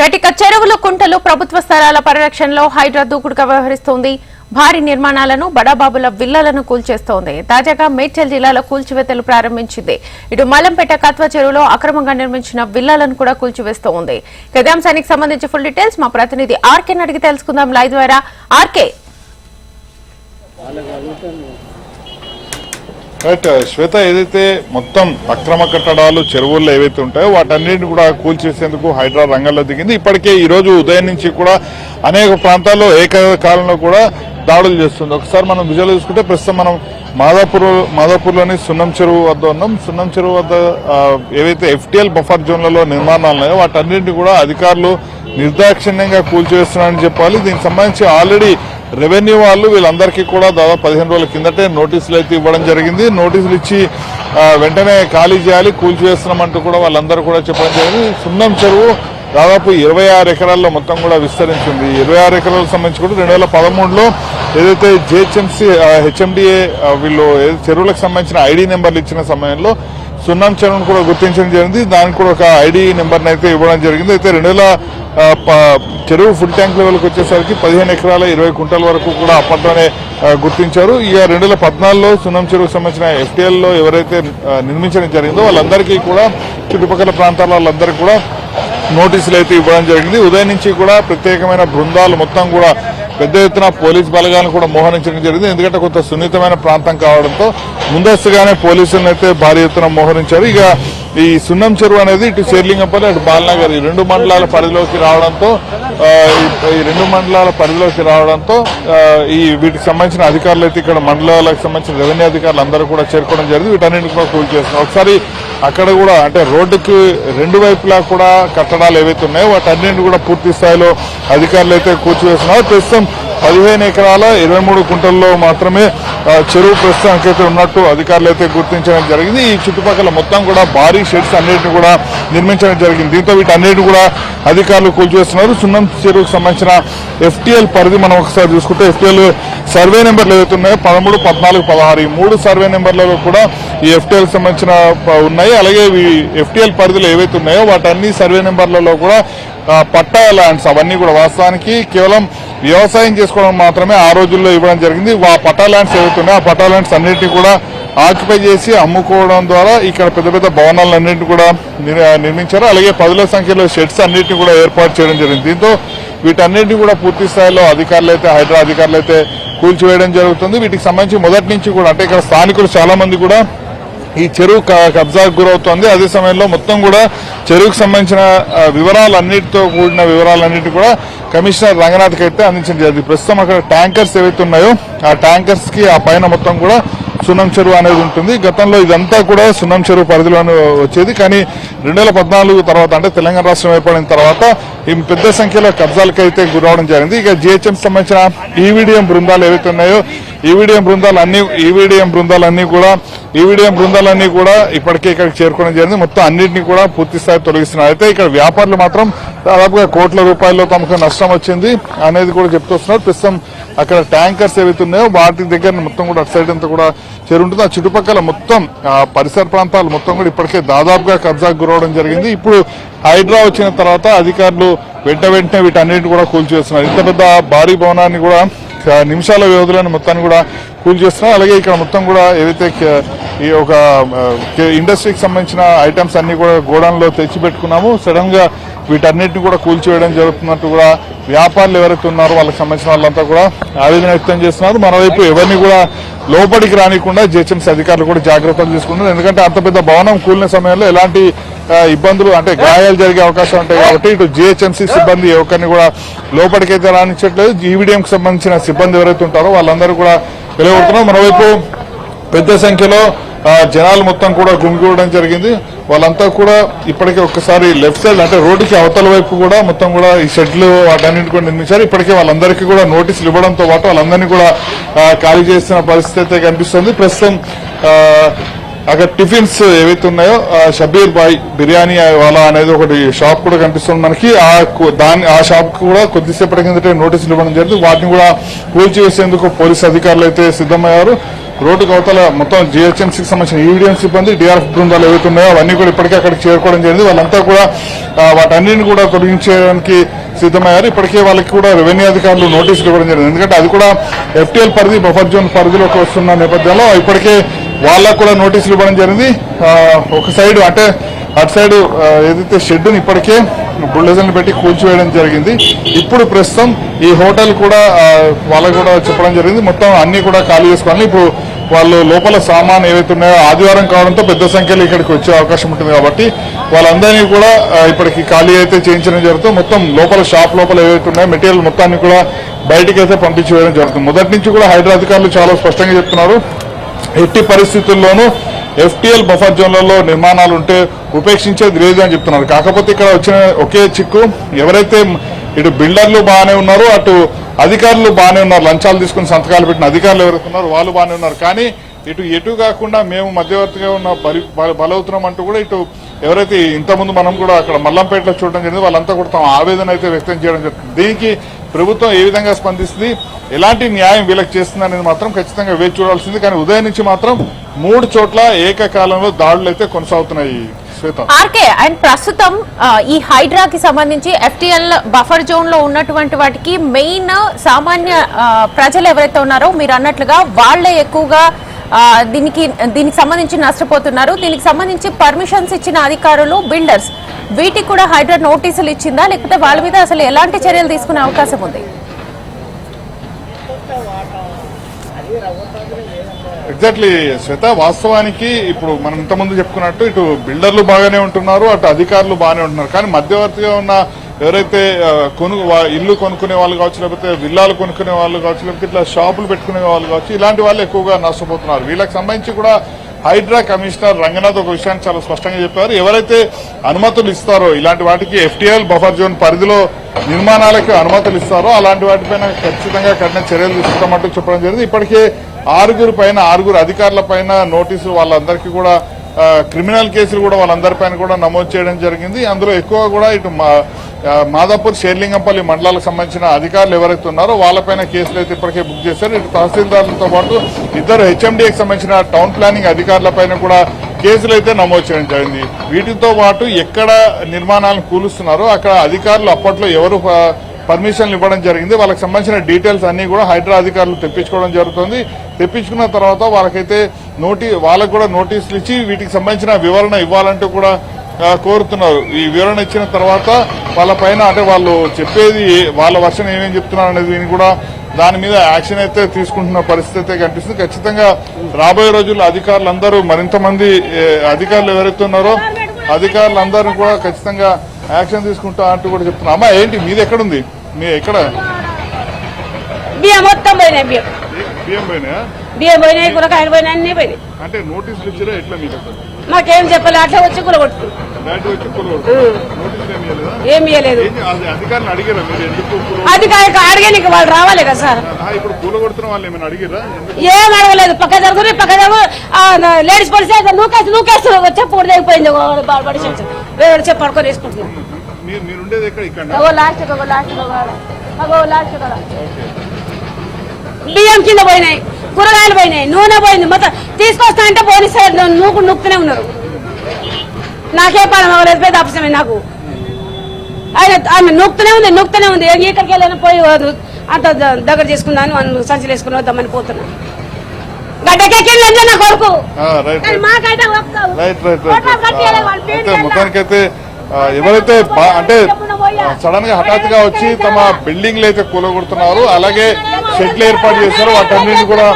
రటిక చెరువులు కుంటలు ప్రభుత్వ స్థలాల పరిరక్షణలో హైడ్రా దూకుడుగా వ్యవహరిస్తోంది. భారీ నిర్మాణాలను బడాబాబుల విల్లలను కూల్చేస్తోంది. తాజాగా మేడ్చల్ జిల్లాలో కూల్చివేతలు ప్రారంభించింది. ఇటు మలంపేట కత్వ చెరువులో అక్రమంగా నిర్మించిన విల్లాలను కూడా కూల్చివేస్తోంది. ఇక సంబంధించి ఫుల్ డీటెయిల్స్ మా ప్రతినిధి ఆర్కే అడిగి తెలుసుకుందాం. లైవ్ ద్వారా ఆర్కే. రైట్ uh, శ్వేత ఏదైతే మొత్తం అక్రమ కట్టడాలు చెరువుల్లో ఏవైతే ఉంటాయో వాటన్నిటిని కూడా కూల్చేసేందుకు హైడ్రా రంగంలో దిగింది. ఇప్పటికే ఈ రోజు ఉదయం నుంచి కూడా అనేక ప్రాంతాల్లో ఏకకాలంలో కూడా దాడులు చేస్తుంది. ఒకసారి మనం విజువల్ చూసుకుంటే ప్రస్తుతం మనం మాదాపూర్ మాదాపూర్లోని సున్నం చెరువు వద్ద ఉన్నాం. సున్నం చెరువు వద్ద ఏవైతే ఎఫ్టీఎల్ బఫర్ జోన్లలో నిర్మాణాలు ఉన్నాయో వాటన్నింటినీ కూడా అధికారులు నిర్దాక్షిణ్యంగా కూల్చివేస్తున్నారని చెప్పాలి. దీనికి సంబంధించి ఆల్రెడీ రెవెన్యూ వాళ్ళు వీళ్ళందరికీ కూడా దాదాపు పదిహేను రోజుల కిందటే నోటీసులు అయితే ఇవ్వడం జరిగింది. నోటీసులు ఇచ్చి వెంటనే ఖాళీ చేయాలి కూల్చివేస్తున్నామంటూ కూడా వాళ్ళందరూ కూడా చెప్పడం జరిగింది. సున్నం చెరువు దాదాపు ఇరవై ఆరు ఎకరాల్లో మొత్తం కూడా విస్తరించింది. ఇరవై ఆరు ఎకరాలకు సంబంధించి కూడా రెండు వేల పదమూడులో ఏదైతే జిహెచ్ఎంసీ హెచ్ఎండిఏ వీళ్ళు చెరువులకు సంబంధించిన ఐడి నెంబర్లు ఇచ్చిన సమయంలో సున్నాం చెరువును కూడా గుర్తించడం జరిగింది. దానికి కూడా ఒక ఐడి నెంబర్ని అయితే ఇవ్వడం జరిగింది. అయితే రెండు వేల ప- చెరువు ఫుల్ ట్యాంక్ లెవెల్కి వచ్చేసరికి పదిహేను ఎకరాల ఇరవై కుంటల వరకు కూడా అప్పట్లోనే గుర్తించారు. ఇక రెండు వేల పద్నాలుగులో సున్నం చెరువుకు సంబంధించిన ఎఫ్టీఎల్లో ఎవరైతే నిర్మించడం జరిగిందో వాళ్ళందరికీ కూడా చుట్టుపక్కల ప్రాంతాల వాళ్ళందరికీ కూడా నోటీసులు అయితే ఇవ్వడం జరిగింది. ఉదయం నుంచి కూడా ప్రత్యేకమైన బృందాలు మొత్తం కూడా పెద్ద ఎత్తున పోలీస్ బలగాలను కూడా మోహరించడం జరిగింది. ఎందుకంటే కొంత సున్నితమైన ప్రాంతం కావడంతో ముందస్తుగానే పోలీసులను అయితే భారీ ఎత్తున మోహరించారు. ఇక ఈ సున్నం చెరువు అనేది ఇటు శేర్లింగంపల్లి అటు బాలనగర్. ఈ రెండు మండలాల పరిధిలోకి రావడంతో ఈ- రెండు మండలాల పరిధిలోకి రావడంతో ఈ వీటికి సంబంధించిన అధికారులు అయితే ఇక్కడ మండలాలకు సంబంధించిన రెవెన్యూ అధికారులు అందరూ కూడా చేరుకోవడం జరిగింది. వీటన్నింటిని కూడా కూల్ చేస్తున్నారు. ఒకసారి అక్కడ కూడా అంటే రోడ్డుకి రెండు వైపులా కూడా కట్టడాలు ఏవైతే ఉన్నాయో వాటన్నింటిని కూడా పూర్తి స్థాయిలో అధికారులు అయితే కూల్చివేస్తున్నారు. ప్రస్తుతం పదిహేను ఎకరాల ఇరవై మూడు కుంటల్లో మాత్రమే చెరువు ప్రస్తుతానికి ఉన్నట్టు అధికారులు అయితే గుర్తించడం జరిగింది. ఈ చుట్టుపక్కల మొత్తం కూడా భారీ షెడ్స్ అన్నిటిని కూడా నిర్మించడం జరిగింది. దీంతో వీటన్నిటిని కూడా అధికారులు కూల్చేస్తున్నారు సున్నం చెరువుకు సంబంధించిన ఎఫ్టీఎల్ పరిధి మనం ఒకసారి చూసుకుంటే ఎఫ్టీఎల్ సర్వే నెంబర్లు ఏవైతే ఉన్నాయో పదమూడు పద్నాలుగు పదహారు ఈ మూడు సర్వే నెంబర్లలో కూడా ఈ ఎఫ్టీఎల్ సంబంధించిన ఉన్నాయి. అలాగే ఈ ఎఫ్టీఎల్ పరిధిలో ఏవైతే ఉన్నాయో వాటన్ని సర్వే నెంబర్లలో కూడా పట్టా ల్యాండ్స్ అవన్నీ కూడా వాస్తవానికి కేవలం వ్యవసాయం చేసుకోవడం మాత్రమే ఆ రోజుల్లో ఇవ్వడం జరిగింది. ఆ పటా ల్యాండ్స్ ఏవైతే ఆ పటా ల్యాండ్స్ అన్నింటినీ కూడా ఆక్యుపై చేసి అమ్ముకోవడం ద్వారా ఇక్కడ పెద్ద పెద్ద భవనాలన్నింటినీ కూడా నిర్మించారు. అలాగే పదుల సంఖ్యలో షెడ్స్ అన్నింటినీ కూడా ఏర్పాటు చేయడం జరిగింది. దీంతో వీటన్నింటినీ కూడా పూర్తి స్థాయిలో అధికారులు అయితే హైదరాబాద్ అధికారులు అయితే కూల్చివేయడం జరుగుతుంది. వీటికి సంబంధించి మొదటి నుంచి కూడా అంటే ఇక్కడ స్థానికులు చాలా మంది కూడా ఈ చెరువు క- కబ్జాకు గురవుతోంది. అదే సమయంలో మొత్తం కూడా చెరువుకు సంబంధించిన వివరాలన్నిటితో కూడిన వివరాలన్నిటి కూడా కమిషనర్ రంగనాథ్కి అయితే అందించడం జరిగింది. ప్రస్తుతం అక్కడ ట్యాంకర్స్ ఏవైతే ఉన్నాయో ఆ ట్యాంకర్స్కి ఆ పైన మొత్తం కూడా సున్నం చెరువు అనేది ఉంటుంది. గతంలో ఇదంతా కూడా సున్నం చెరువు పరిధిలోనే వచ్చేది. కానీ రెండు వేల పద్నాలుగు తర్వాత అంటే తెలంగాణ రాష్ట్రం ఏర్పడిన తర్వాత ఈ పెద్ద సంఖ్యలో కబ్జాలకైతే గురవడం జరిగింది. ఇక జిహెచ్ఎం సంబంధించిన ఈవీడీఎం బృందాలు ఏవైతే ఉన్నాయో ఈవీడీఎం బృందాలు ఈవీడీఎం బృందాలన్నీ కూడా ఈవీడీఎం బృందాలన్నీ కూడా ఇప్పటికే ఇక్కడికి చేరుకోవడం జరిగింది. మొత్తం అన్నింటినీ కూడా పూర్తి స్థాయి తొలగిస్తున్నారు. అయితే ఇక్కడ వ్యాపారులు మాత్రం దాదాపుగా కోట్ల రూపాయల్లో తమకు నష్టం వచ్చింది అనేది కూడా చెప్తూ ప్రస్తుతం అక్కడ ట్యాంకర్స్ ఏవైతున్నాయో వాటి దగ్గర మొత్తం కూడా అటు సైడ్ అంతా కూడా చేరుంటుంది. ఆ చుట్టుపక్కల మొత్తం పరిసర ప్రాంతాలు మొత్తం కూడా ఇప్పటికే దాదాపుగా కబ్జాకు గురవడం జరిగింది. ఇప్పుడు హైడ్రా వచ్చిన తర్వాత అధికారులు వెంట వెంటనే వీటన్నిటిని కూడా కూల్చేస్తున్నారు ఇంత పెద్ద భారీ భవనాన్ని కూడా నిమిషాల వ్యవధులను మొత్తాన్ని కూడా కూల్ చేస్తున్నాం అలాగే ఇక్కడ మొత్తం కూడా ఏదైతే ఈ ఒక ఇండస్ట్రీకి సంబంధించిన ఐటమ్స్ అన్ని కూడా గోడౌన్లో తెచ్చిపెట్టుకున్నాము సడన్గా వీటన్నిటిని కూడా కూల్చివేయడం జరుగుతున్నట్టు కూడా వ్యాపారులు ఎవరైతే ఉన్నారో వాళ్ళకి సంబంధించిన వాళ్ళంతా కూడా ఆవేదన వ్యక్తం చేస్తున్నారు. మరోవైపు ఎవరిని కూడా లోపలికి రానికుండా జిహెచ్ఎంసీ అధికారులు కూడా జాగ్రత్తలు తీసుకుంటున్నారు. ఎందుకంటే అంత పెద్ద భవనం కూలిన సమయంలో ఎలాంటి ఇబ్బందులు అంటే గాయాలు జరిగే అవకాశం ఉంటాయి కాబట్టి ఇటు జిహెచ్ఎంసీ సిబ్బంది ఎవరిని కూడా లోపలికైతే రానిచ్చట్లేదు. జీవీడీఎంకి సంబంధించిన సిబ్బంది ఎవరైతే ఉంటారో వాళ్ళందరూ కూడా వెలువడుతున్నారు. మరోవైపు పెద్ద సంఖ్యలో జనాలు మొత్తం కూడా గుమిగూడడం జరిగింది. వాళ్ళంతా కూడా ఇప్పటికే ఒక్కసారి లెఫ్ట్ సైడ్ అంటే రోడ్డుకి అవతల వైపు కూడా మొత్తం కూడా ఈ షెడ్లు వాటన్నింటి కూడా నిర్మించారు. ఇప్పటికే వాళ్ళందరికీ కూడా నోటీసులు ఇవ్వడంతో పాటు వాళ్ళందరినీ కూడా ఖాళీ చేస్తున్న పరిస్థితి అయితే కనిపిస్తుంది. ప్రస్తుతం అక్కడ టిఫిన్స్ ఏవైతే ఉన్నాయో షబీర్ బాయ్ బిర్యానీ వాళ్ళ అనేది ఒకటి షాప్ కూడా కనిపిస్తుంది మనకి. ఆ దాని ఆ షాప్ కూడా కొద్దిసేపటి కిందటే నోటీసులు ఇవ్వడం జరిగింది. వాటిని కూడా కూల్చివేసేందుకు పోలీసు అధికారులు అయితే సిద్ధమయ్యారు. రోడ్డు అవతల మొత్తం జిహెచ్ఎంసీకి సంబంధించిన ఈవీడిఎం సిబ్బంది డిఆర్ఎఫ్ బృందాలు ఏవైతే ఉన్నాయో అవన్నీ కూడా ఇప్పటికే అక్కడికి చేరుకోవడం జరిగింది. వాళ్ళంతా కూడా వాటన్నింటిని కూడా తొలగించడానికి సిద్ధమయ్యారు. ఇప్పటికే వాళ్ళకి కూడా రెవెన్యూ అధికారులు నోటీసులు ఇవ్వడం జరిగింది. ఎందుకంటే అది కూడా ఎఫ్టీఎల్ పరిధి బఫర్ జోన్ పరిధిలోకి వస్తున్న నేపథ్యంలో ఇప్పటికే వాళ్ళకు కూడా నోటీసులు ఇవ్వడం జరిగింది. ఒక సైడ్ అంటే అటు సైడ్ ఏదైతే షెడ్ని ఇప్పటికే బుల్డోజర్ని పెట్టి కూల్చివేయడం జరిగింది. ఇప్పుడు ప్రస్తుతం ఈ హోటల్ కూడా వాళ్ళకు కూడా చెప్పడం జరిగింది. మొత్తం అన్నీ కూడా ఖాళీ చేసుకోవాలి. ఇప్పుడు వాళ్ళు లోపల సామాన్ ఏవైతే ఉన్నాయో ఆదివారం కావడంతో పెద్ద సంఖ్యలో ఇక్కడికి వచ్చే అవకాశం ఉంటుంది కాబట్టి వాళ్ళందరినీ కూడా ఇప్పటికి ఖాళీ అయితే చేయించడం జరుగుతుంది. మొత్తం లోపల షాప్ లోపల ఏవైతే ఉన్నాయో మెటీరియల్ మొత్తాన్ని కూడా బయటికి అయితే పంపించి వేయడం జరుగుతుంది. మొదటి నుంచి కూడా హైదరాబాద్ అధికారులు చాలా స్పష్టంగా చెప్తున్నారు. ఎట్టి పరిస్థితుల్లోనూ ఎఫ్టీఎల్ బఫర్ జోన్లలో నిర్మాణాలు ఉంటే ఉపేక్షించేది లేదు అని చెప్తున్నారు. కాకపోతే ఇక్కడ వచ్చిన ఒకే చిక్కు ఎవరైతే ఇటు బిల్డర్లు బాగానే ఉన్నారు అటు అధికారులు బాగానే ఉన్నారు. లంచాలు తీసుకుని సంతకాలు పెట్టిన అధికారులు ఎవరైతే ఉన్నారో వాళ్ళు బాగానే ఉన్నారు. కానీ ఇటు ఎటు కాకుండా మేము మధ్యవర్తిగా ఉన్న బలి బలవుతున్నాం అంటూ కూడా ఇటు ఎవరైతే ఇంతకుముందు మనం కూడా అక్కడ మల్లంపేటలో చూడడం జరిగింది వాళ్ళంతా కూడా తమ ఆవేదన అయితే వ్యక్తం చేయడం జరుగుతుంది. దీనికి ప్రభుత్వం ఏ విధంగా స్పందిస్తుంది ఎలాంటి న్యాయం వీళ్ళకి చేస్తుంది అనేది మాత్రం ఖచ్చితంగా వేచి చూడాల్సింది. కానీ ఉదయం నుంచి మాత్రం మూడు చోట్ల ఏకకాలంలో దాడులు అయితే కొనసాగుతున్నాయి. ఆర్కే అండ్ ప్రస్తుతం ఈ హైడ్రాకి సంబంధించి ఎఫ్టీఎల్ బఫర్ జోన్లో ఉన్నటువంటి వాటికి మెయిన్ సామాన్య ప్రజలు ఎవరైతే ఉన్నారో మీరు అన్నట్లుగా వాళ్ళే ఎక్కువగా దీనికి దీనికి సంబంధించి నష్టపోతున్నారు. దీనికి సంబంధించి పర్మిషన్స్ ఇచ్చిన అధికారులు బిల్డర్స్ వీటికి కూడా హైడ్రా నోటీసులు ఇచ్చిందా? లేకపోతే వాళ్ళ మీద అసలు ఎలాంటి చర్యలు తీసుకునే అవకాశం ఉంది? ఎగ్జాక్ట్లీ శ్వేత వాస్తవానికి ఇప్పుడు మనం ఇంతకుముందు చెప్పుకున్నట్టు ఇటు బిల్డర్లు బాగానే ఉంటున్నారు అటు అధికారులు బాగానే ఉంటున్నారు. కానీ మధ్యవర్తిగా ఉన్న ఎవరైతే కొను ఇల్లు కొనుక్కునే వాళ్ళు కావచ్చు లేకపోతే విల్లాలు కొనుక్కునే వాళ్ళు కావచ్చు లేకపోతే ఇట్లా షాపులు పెట్టుకునే వాళ్ళు కావచ్చు ఇలాంటి వాళ్ళు ఎక్కువగా నష్టపోతున్నారు. వీళ్ళకి సంబంధించి కూడా హైడ్రా కమిషనర్ రంగనాథ్ ఒక విషయాన్ని చాలా స్పష్టంగా చెప్పారు. ఎవరైతే అనుమతులు ఇస్తారో ఇలాంటి వాటికి ఎఫ్టీఎల్ బఫర్ జోన్ పరిధిలో నిర్మాణాలకు అనుమతులు ఇస్తారో అలాంటి వాటిపైన ఖచ్చితంగా కఠిన చర్యలు తీసుకుంటామంటూ చెప్పడం జరిగింది. ఇప్పటికే ఆరుగురు పైన ఆరుగురు అధికారుల పైన నోటీసులు వాళ్ళందరికీ కూడా క్రిమినల్ కేసులు కూడా వాళ్ళందరిపైన కూడా నమోదు చేయడం జరిగింది. అందులో ఎక్కువ కూడా ఇటు మా మాదాపూర్ షేర్లింగంపల్లి మండలాలకు సంబంధించిన అధికారులు ఎవరైతే ఉన్నారో వాళ్ళపైన కేసులు అయితే ఇప్పటికే బుక్ చేశారు. ఇటు తహసీల్దార్లతో పాటు ఇద్దరు హెచ్ఎండికి సంబంధించిన టౌన్ ప్లానింగ్ అధికారులపైన కూడా కేసులు అయితే నమోదు చేయడం జరిగింది. వీటితో పాటు ఎక్కడ నిర్మాణాలను కూలుస్తున్నారో అక్కడ అధికారులు అప్పట్లో ఎవరు పర్మిషన్లు ఇవ్వడం జరిగింది. వాళ్ళకి సంబంధించిన డీటెయిల్స్ అన్నీ కూడా హైడ్రా అధికారులు తెప్పించుకోవడం జరుగుతుంది. తెప్పించుకున్న తర్వాత వాళ్ళకైతే నోటీ వాళ్ళకు కూడా నోటీసులు ఇచ్చి వీటికి సంబంధించిన వివరణ ఇవ్వాలంటూ కూడా కోరుతున్నారు. ఈ వివరణ ఇచ్చిన తర్వాత వాళ్ళ పైన అంటే వాళ్ళు చెప్పేది వాళ్ళ వర్షన్ ఏమేమి చెప్తున్నారు అనేది దీన్ని కూడా దాని మీద యాక్షన్ అయితే తీసుకుంటున్న పరిస్థితి అయితే కనిపిస్తుంది. ఖచ్చితంగా రాబోయే రోజుల్లో అధికారులు అందరూ మరింత మంది అధికారులు ఎవరైతే ఉన్నారో అధికారులందరూ కూడా ఖచ్చితంగా యాక్షన్ తీసుకుంటా అంటూ కూడా చెప్తున్నారు. అమ్మా ఏంటి? మీది ఎక్కడుంది? మీ ఎక్కడ? బియ్యం మొత్తం పోయినాయి బియ్యం. బియ్యం పోయినాయా? బియ్యం పోయినాయి కూరగాయలు పోయినాయి అన్ని పోయినాయి. అంటే నోటీసులు ఇచ్చిరా? ఎట్లా మీకు మాకేం చెప్పలే అట్లా వచ్చి కూర కొట్టుకున్నాం డైరెక్ట్ వచ్చి కూల నోటీసులు ఏమి ఇవ్వలేదా ఏం ఇయ్యలేదు? కూల అది అడిగానికి వాళ్ళు రావాలి కదా సార్. ఏం అడగలేదు. పక్క జరుగుతుంది పక్క జరుగు. లేడీస్ పోలీస్ నూకేసి నూకేస్తూ చెప్పు కూడా తెగిపోయింది బడి వేరే చెప్పు పడుకొని వేసుకుంటున్నాం లాస్ట్ లాస్ట్ లాస్ట్ బియ్యం కింద పోయినాయి. కూరగాయలు పోయినాయి నూనె పోయింది మొత్తం తీసుకొస్తా అంటే పోనీ సార్ నూకు నూకుతూనే ఉన్నారు. నాకే పని అవ్వలేదు పెద్ద ఆప్షన్ నాకు. ఆయన ఆమె నూకుతూనే ఉంది నూకుతూనే ఉంది. ఎక్కడికి వెళ్ళినా పోయి అంత దగ్గర చేసుకున్నాను సంచులు వేసుకుని వద్దామని పోతున్నా. గడ్డకెక్కిందంటే నా కొడుకు. రైట్ కానీ మాకైతే ఒక్క రైట్ రైట్ కోట్ల కట్టియాలి వాళ్ళు అయితే పేరు మొత్తానికైతే ఎవరైతే అంటే సడన్గా హఠాత్తుగా వచ్చి తమ బిల్డింగ్లు అయితే కూలగొడుతున్నారు అలాగే షెడ్లు ఏర్పాటు చేశారు. వాటన్నిటిని కూడా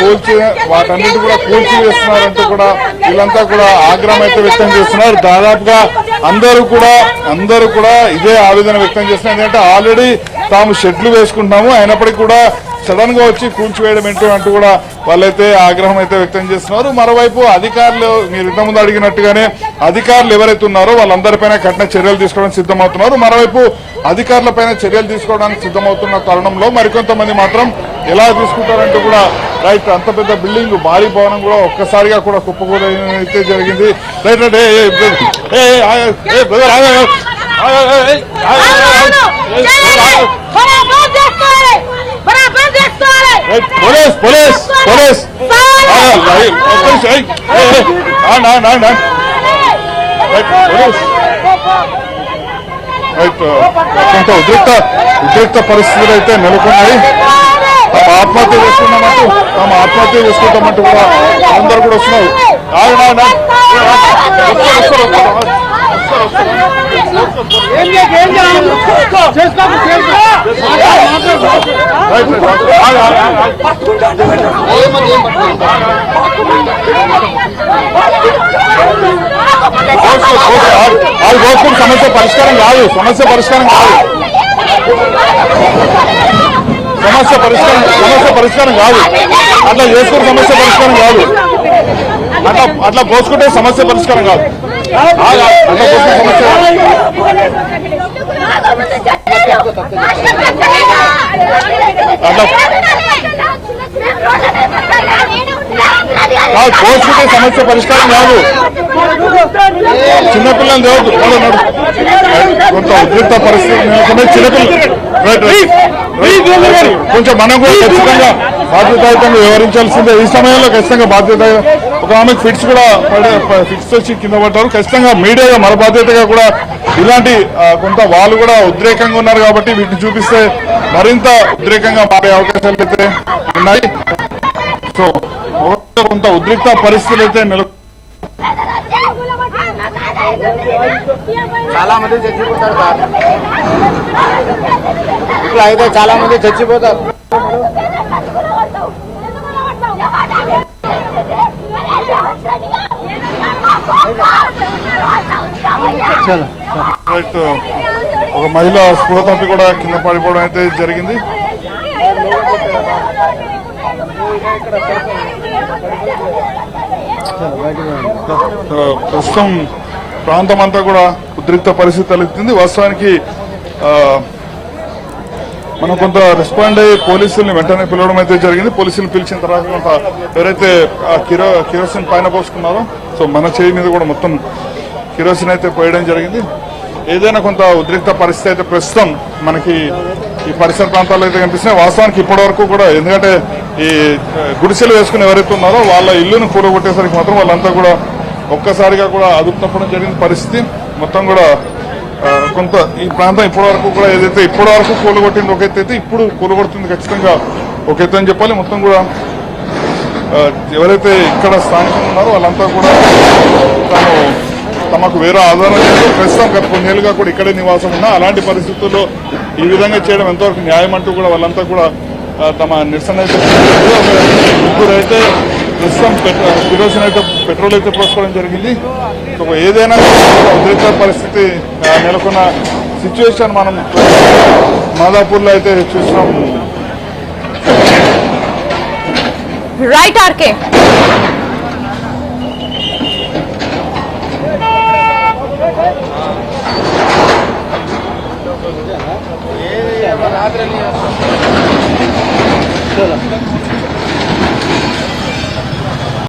కూల్చి వాటన్నిటి కూడా కూల్చి వేస్తున్నారంటూ కూడా వీళ్ళంతా కూడా ఆగ్రహం అయితే వ్యక్తం చేస్తున్నారు. దాదాపుగా అందరూ కూడా అందరూ కూడా ఇదే ఆవేదన వ్యక్తం చేస్తున్నారు. ఎందుకంటే ఆల్రెడీ తాము షెడ్లు వేసుకుంటున్నాము. అయినప్పటికీ కూడా సడన్గా వచ్చి కూల్చివేయడం ఏంటో అంటూ కూడా వాళ్ళైతే ఆగ్రహం అయితే వ్యక్తం చేస్తున్నారు మరోవైపు అధికారులు మీరు ఇంతకుముందు అడిగినట్టుగానే అధికారులు ఎవరైతే ఉన్నారో వాళ్ళందరిపైన కఠిన చర్యలు తీసుకోవడానికి సిద్ధమవుతున్నారు మరోవైపు అధికారులపైన చర్యలు తీసుకోవడానికి సిద్ధమవుతున్న తరుణంలో మరికొంతమంది మాత్రం ఎలా తీసుకుంటారంటూ కూడా రైట్ అంత పెద్ద బిల్డింగ్ భారీ భవనం కూడా ఒక్కసారిగా కూడా కుప్పకూలడం అయితే జరిగింది రైట్ అంటే ఏ, బ్రదర్, పోలీస్ పోలీస్ పోలీస్. అత్యంత ఉద్రిక్త ఉద్రిక్త పరిస్థితులు అయితే నెలకొన్నాయి తమ ఆత్మహత్య చేసుకున్నామంటూ తమ ఆత్మహత్య చేసుకుంటామంటూ కూడా అందరూ కూడా వస్తున్నారు ఆగండి, ఆగండి, సమస్య పరిష్కారం కాదు సమస్య పరిష్కారం కాదు సమస్య పరిష్కారం సమస్య పరిష్కారం కాదు అట్లా చేసుకుని సమస్య పరిష్కారం కాదు. అట్లా అట్లా పోసుకుంటే సమస్య పరిష్కారం కాదు. ఆగు, సమస్య పరిష్కారం కాదు. చిన్నపిల్లలు దేవద్దు కొంత ఉద్రిక్త పరిస్థితి. చిన్నపిల్లలు రైట్, రైట్. కొంచెం మనం కూడా ఖచ్చితంగా బాధ్యతాయుతంగా వ్యవహరించాల్సిందే. ఈ సమయంలో ఖచ్చితంగా బాధ్యత ఒక ఆమెకు ఫిట్స్ కూడా పడే ఫిట్స్ వచ్చి కింద పడ్డారు. ఖచ్చితంగా మీడియాగా మన బాధ్యతగా కూడా ఇలాంటి కొంత వాళ్ళు కూడా ఉద్రేకంగా ఉన్నారు కాబట్టి వీటిని చూపిస్తే మరింత ఉద్రేకంగా మారే అవకాశాలు అయితే ఉన్నాయి. సో కొంత ఉద్రిక్త పరిస్థితులు అయితే నెల చాలా మంది చచ్చిపోతారు ఇట్లా అయితే చాలా మంది చచ్చిపోతారు. ఒక మహిళ స్పృహ తప్పి కూడా కింద పడిపోవడం అయితే జరిగింది. ప్రస్తుతం ప్రాంతం అంతా కూడా ఉద్రిక్త పరిస్థితి తలెత్తింది. వాస్తవానికి మనం కొంత రెస్పాండ్ అయ్యి పోలీసుల్ని వెంటనే పిలవడం అయితే జరిగింది. పోలీసులు పిలిచిన తర్వాత కొంత ఎవరైతే ఆ కిరో కిరోసిన్ పైన పోసుకున్నారో సో మన చేయి మీద కూడా మొత్తం కిరోసిన్ అయితే పోయడం జరిగింది. ఏదైనా కొంత ఉద్రిక్త పరిస్థితి అయితే ప్రస్తుతం మనకి ఈ పరిసర ప్రాంతాల్లో అయితే కనిపిస్తున్నాయి. వాస్తవానికి ఇప్పటివరకు కూడా ఎందుకంటే ఈ గుడిసెలు వేసుకుని ఎవరైతే ఉన్నారో వాళ్ళ ఇల్లును కూడగొట్టేసరికి మాత్రం వాళ్ళంతా కూడా ఒక్కసారిగా కూడా అదుపు తప్పడం జరిగిన పరిస్థితి. మొత్తం కూడా కొంత ఈ ప్రాంతం ఇప్పటివరకు కూడా ఏదైతే ఇప్పటివరకు కూలగొట్టింది ఒక ఎత్తు అయితే ఇప్పుడు కూలగొడుతుంది ఖచ్చితంగా ఒక ఎత్తు అని చెప్పాలి. మొత్తం కూడా ఎవరైతే ఇక్కడ స్థానికంగా ఉన్నారో వాళ్ళంతా కూడా తాను తమకు వేరే ఆధారం లేదు. ప్రస్తుతం గత కొన్నేళ్ళుగా కూడా ఇక్కడే నివాసం ఉన్నా. అలాంటి పరిస్థితుల్లో ఈ విధంగా చేయడం ఎంతవరకు న్యాయం అంటూ కూడా వాళ్ళంతా కూడా తమ నిరసన అయితే ముగ్గురు అయితే ప్రస్తుతం కిరోసిన్ అయితే పెట్రోల్ అయితే పోసుకోవడం జరిగింది. సో ఏదైనా ఉద్రిక్త పరిస్థితి నెలకొన్న సిచ్యువేషన్ మనం మాదాపూర్లో అయితే చూసినాం. రైట్ ఆర్కే రాత్రి